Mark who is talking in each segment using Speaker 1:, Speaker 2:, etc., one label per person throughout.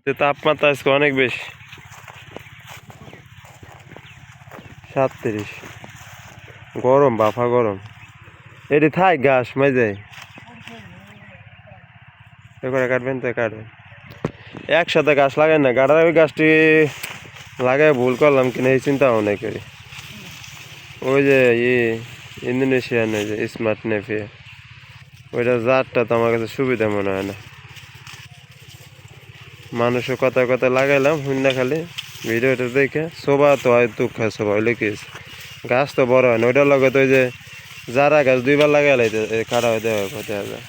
Speaker 1: এতে তাপমাত্রা আজকে অনেক বেশি। সাতত্রিশ। গরম, বাফা গরম। এটি থাই ঘাস, মাঝে। এবারে কাটবেন তো, কাটবেন। একসাথে গাছ লাগাই না, গাড়ার ওই গাছটি লাগাই ভুল করলাম কিনা এই চিন্তা ভাবনা করি। ওই যে ই, ইন্দোনেশিয়ান ওই যে স্মার্ট নেফিয়া ওইটা জাতটা তো আমার কাছে সুবিধা মনে হয় না। মানুষের কথা কথা লাগাইলাম হুন্না খালি। ভিডিওটা দেখে শোভা তো হয়, দুঃখ হয় শোভা, হইলে কি গাছ তো বড় হয় না, ওইটার লগে তো ওই যে যারা গাছ দুইবার লাগাই লাইতে খাড়া হয়ে দেওয়া কথা যায়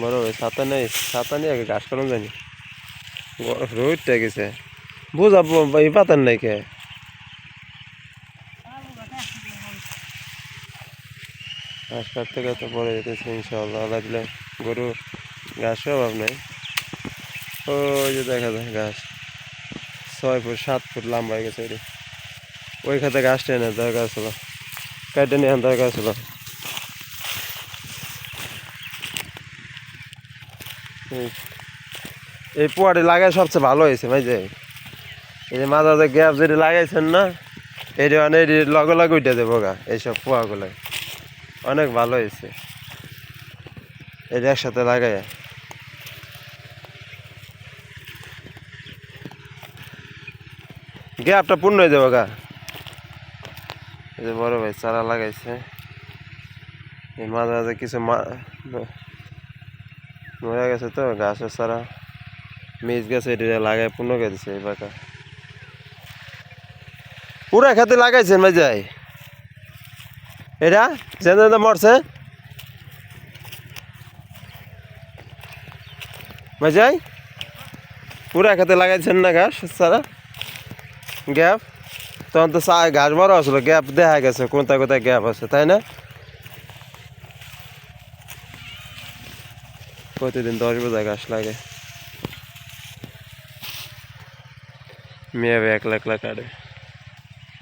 Speaker 1: বড় ভাই ছাতা নেই, ছাতা আগে গাছ কারণ জানি রোদটা গেছে। বুঝাবো এই পাতার নাই কে? ঘাস কাটতে কাটতে পরে যেতেছে ইনশাল্লাহ আল্লাহ গরু ঘাসের অভাব নাই। ওই যে দেখা যায় ঘাস ছয় ফুট, সাত ফুট লম্বা হয়ে গেছে ওইটি ওই খাতে ঘাস টেনে দরকার ছিল। কেটে নিয়ে দরকার ছিল। এই- পোয়াটি লাগাই সবচেয়ে ভালো হয়েছে, ভাই যে। এই যে মাঝে মাঝে গ্যাপ যেটি লাগাইছেন না, এটি মানে এটি লগে লগে উঠে দেবো গা, এইসব পোয়াগুলো। অনেক ভালো হয়েছে। এটা একসাথে লাগাই গ্যাপটা পূর্ণ হয়ে যাব গা। যে বড় ভাই চারা লাগাইছে। এই মাঝে মাঝে কিছু মরে গেছে তো, গাছের চারা। মিস গেছে এটা লাগাই পূর্ণ করে দিছে এই বাঁকা পুরা খেতে লাগাইছেন ভাই এটা? যেন মরছে। ভাই পুরা খেতে লাগাইছেন না ঘাস সারা গ্যাপ? তখন তো ঘাস বড় আসলো গ্যাপ দেখা গেছে, কোথায় কোথায় গ্যাপ আছে, তাই না? প্রতিদিন দশ বোঝা ঘাস লাগে। মেয়ে একলা একলা কাটে।